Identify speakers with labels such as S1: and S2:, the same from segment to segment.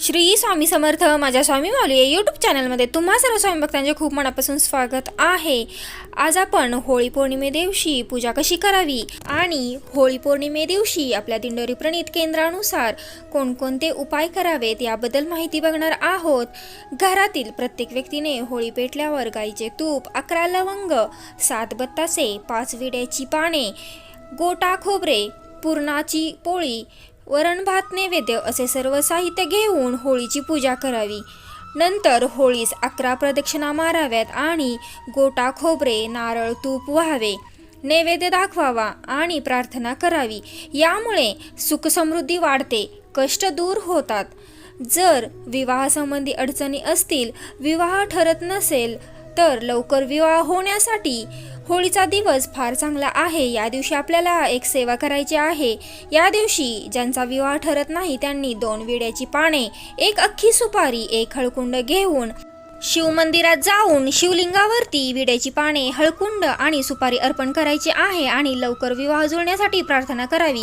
S1: श्री स्वामी समर्थ माझ्या स्वामी माऊली या यूट्यूब चॅनलमध्ये तुम्हा सर्व स्वामी भक्तांचे खूप मनापासून स्वागत आहे. आज आपण होळी पौर्णिमे दिवशी पूजा कशी करावी आणि होळी पौर्णिमे दिवशी आपल्या दिंडोरी प्रणित केंद्रानुसार कोणकोणते उपाय करावेत याबद्दल माहिती बघणार आहोत. घरातील प्रत्येक व्यक्तीने होळी पेटल्यावर गाईचे तूप अकरा लवंग सात बत्तासे पाच विड्याची पाने गोटा खोबरे पुरणाची पोळी वरण भात नैवेद्य असे सर्व साहित्य घेऊन होळीची पूजा करावी. नंतर होळीस अकरा प्रदक्षिणा माराव्यात आणि गोटा खोबरे नारळ तूप व्हावे. नैवेद्य दाखवावा आणि प्रार्थना करावी. यामुळे सुखसमृद्धी वाढते कष्ट दूर होतात. जर विवाहासंबंधी अडचणी असतील विवाह ठरत नसेल तर लवकर विवाह होण्यासाठी होळीचा दिवस फार चांगला आहे. या दिवशी आपल्याला एक सेवा करायची आहे. या दिवशी ज्यांचा विवाह ठरत नाही त्यांनी दोन विड्याची पाने एक अख्खी सुपारी एक हळकुंड घेऊन शिवमंदिरात जाऊन शिवलिंगावरती विड्याची पाने हळकुंड आणि सुपारी अर्पण करायची आहे आणि लवकर विवाह जुळण्यासाठी प्रार्थना करावी.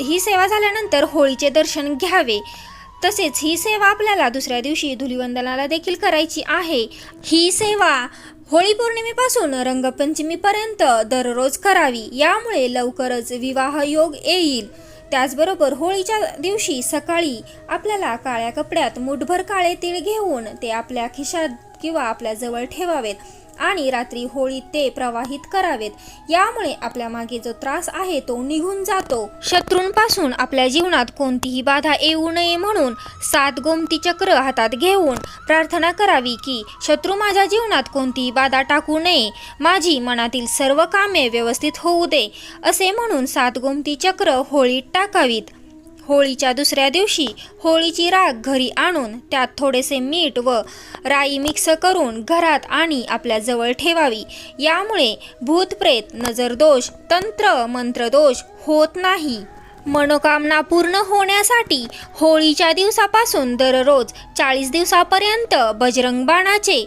S1: ही सेवा झाल्यानंतर होळीचे दर्शन घ्यावे. तसेच ही सेवा आपल्याला दुसऱ्या दिवशी धुलिवंदनाला देखील करायची आहे. ही सेवा होळी पौर्णिमेपासून रंगपंचमीपर्यंत दररोज करावी. यामुळे लवकरच विवाह योग येईल. त्याचबरोबर होळीच्या दिवशी सकाळी आपल्याला काळ्या कपड्यात मुठभर काळे तीळ घेऊन ते आपल्या खिशात किंवा आपल्या जवळ ठेवावेत. आणि रात्री होळीत ते प्रवाहित करावेत. यामुळे आपल्या मागे जो त्रास आहे तो निघून जातो. शत्रूंपासून आपल्या जीवनात कोणतीही बाधा येऊ नये म्हणून सात गोमती चक्र हातात घेऊन प्रार्थना करावी की शत्रू माझ्या जीवनात कोणतीही बाधा टाकू नये. माझी मनातील सर्व कामे व्यवस्थित होऊ दे. असे म्हणून सात गोमती चक्र होळीत टाकावीत. होळीच्या दुसऱ्या दिवशी होळीची राख घरी आणून त्यात थोडेसे मीठ व राई मिक्स करून घरात आणि आपल्या जवळ ठेवावी. यामुळे भूतप्रेत नजरदोष तंत्र मंत्रदोष होत नाही. मनोकामना पूर्ण होण्यासाठी होळीच्या दिवसापासून दररोज चाळीस दिवसापर्यंत बजरंग बाणाचे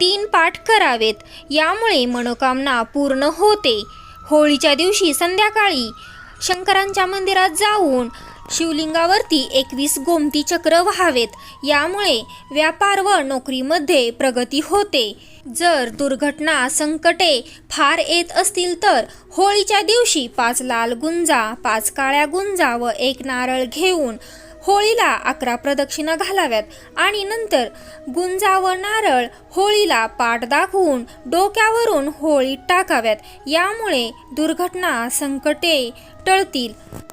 S1: तीन पाठ करावेत. यामुळे मनोकामना पूर्ण होते. होळीच्या दिवशी संध्याकाळी शंकरांच्या मंदिरात जाऊन शिवलिंगावरती एकवीस गोमती चक्र व्हावेत. यामुळे व्यापार व नोकरीमध्ये प्रगती होते. जर दुर्घटना संकटे फार येत असतील तर होळीच्या दिवशी पाच लाल गुंजा पाच काळ्या गुंजा व एक नारळ घेऊन होळीला अकरा प्रदक्षिणा घालाव्यात आणि नंतर गुंजावर नारळ होळीला पाठ दाखवून डोक्यावरून होळी टाकाव्यात. यामुळे दुर्घटना संकटे टळतील.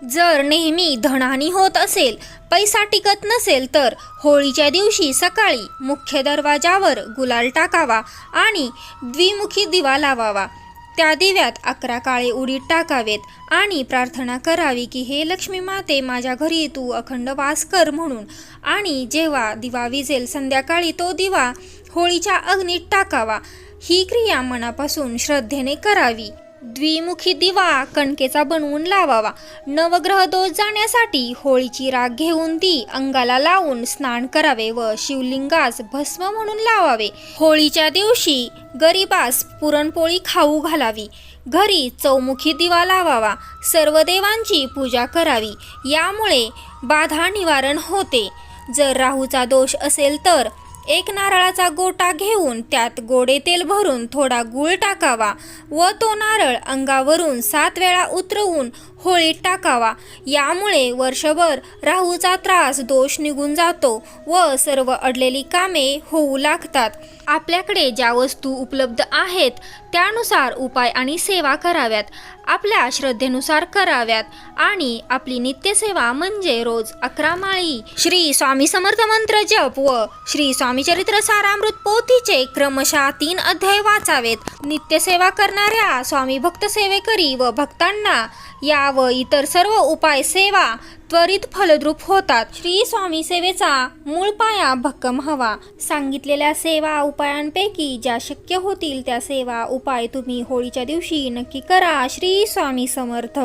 S1: जर नेहमी धनहानी होत असेल पैसा टिकत नसेल तर होळीच्या दिवशी सकाळी मुख्य दरवाजावर गुलाल टाकावा आणि द्विमुखी दिवा लावावा. त्या दिव्यात अकरा काळे उडीत टाकावेत आणि प्रार्थना करावी की हे लक्ष्मी माते माझ्या घरी तू अखंड वास कर म्हणून. आणि जेव्हा दिवा विजेल संध्याकाळी तो दिवा होळीच्या अग्नीत टाकावा. ही क्रिया मनापासून श्रद्धेने करावी. द्विमुखी दिवा कणकेचा बनवून लावावा. नवग्रह दोष जाण्यासाठी होळीची राख घेऊन ती अंगाला लावून स्नान करावे व शिवलिंगास भस्म म्हणून लावावे. होळीच्या दिवशी गरीबास पुरणपोळी खाऊ घालावी. घरी चौमुखी दिवा लावावा. सर्व देवांची पूजा करावी. यामुळे बाधा निवारण होते. जर राहूचा दोष असेल तर एक नारळाचा गोटा घेऊन त्यात गोडे तेल भरून थोडा गूळ टाकावा व तो नारळ अंगावरून सात वेळा उतरवून होळीत टाकावा. यामुळे वर्षभर राहूचा त्रास दोष निघून जातो व सर्व अडलेली कामे होऊ लागतात. आपल्याकडे ज्या वस्तू उपलब्ध आहेत त्यानुसार उपाय आणि सेवा कराव्यात. आपल्या श्रद्धेनुसार कराव्यात आणि आपली नित्यसेवा म्हणजे रोज अकरा माळी. श्री स्वामी समर्थ मंत्र जप व श्री स्वामी चरित्र सारामृत पोथीचे क्रमशः तीन अध्याय वाचावेत. नित्यसेवा करणाऱ्या स्वामी भक्त सेवेकरी व भक्तांना या व इतर सर्व उपाय सेवा. त्वरित फलद्रूप होतात. श्री स्वामी सेवेचा मूळ पाया भक्कम हवा. सांगितलेल्या सेवा उपायांपैकी ज्या शक्य होतील त्या सेवा उपाय तुम्ही होळीच्या दिवशी नक्की करा. श्री स्वामी समर्थ.